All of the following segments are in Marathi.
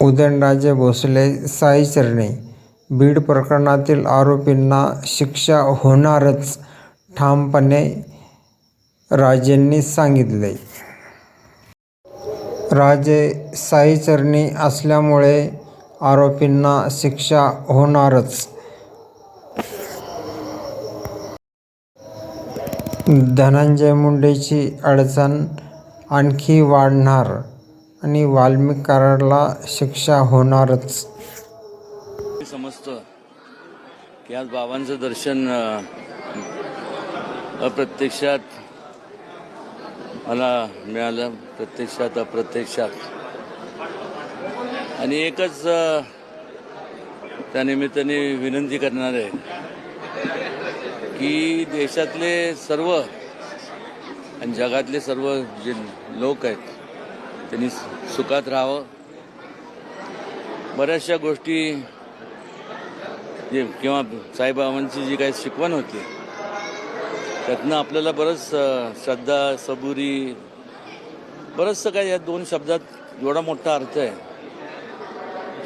उदयनराजे भोसले साई चरणे. बीड प्रकरणातील आरोपींना शिक्षा होणारच ठामपणे राजेंनी सांगितले. राजे साई चरणी असल्यामुळे आरोपींना शिक्षा होणारच. धनंजय मुंडेची अडचण आणखी वाढणार. आणि वाल्मिकारला शिक्षा होणारच. मी की आज बाबांचं दर्शन अप्रत्यक्षात मला मिळालं प्रत्यक्षात अप्रत्यक्षात. आणि एकच त्या निमित्ताने विनंती करणार आहे की देशातले सर्व आणि जगातले सर्व जे लोक आहेत त्यांनी सुखात राहावं. बऱ्याचशा गोष्टी जे किंवा साईबाबांची जी काही शिकवण होती त्यातनं आपल्याला बरंच श्रद्धा सबुरी बरंचसं काय या दोन शब्दात एवढा मोठा अर्थ आहे.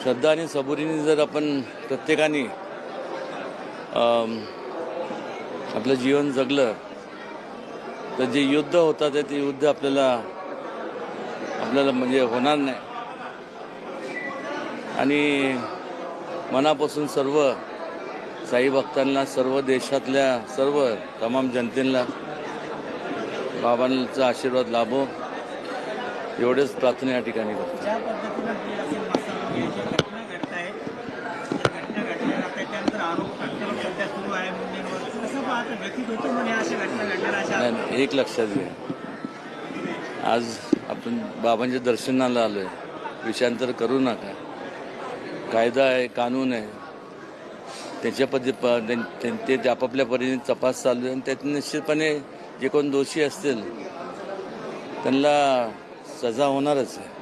श्रद्धा आणि सबुरीने जर आपण प्रत्येकाने आपलं जीवन जगलं तर जे युद्ध होतात ते युद्ध आपल्याला आपल्याला म्हणजे होणार नाही. आणि मनापासून सर्व साई भक्तांना सर्व देशातल्या सर्व तमाम जनतेला बाबांचा आशीर्वाद लाभो. एवढेच प्रार्थना या ठिकाणी करतो. एक लक्षात घ्या. आज आपण बाबांच्या दर्शनाला आलोय. विषयांतर करू नका. कायदा आहे कानून आहे. त्याच्या पद्धती ते- ते ते आपापल्या परीने तपास चालू आहे आणि त्यात निश्चितपणे जे कोण दोषी असतील त्यांना सजा होणारच आहे.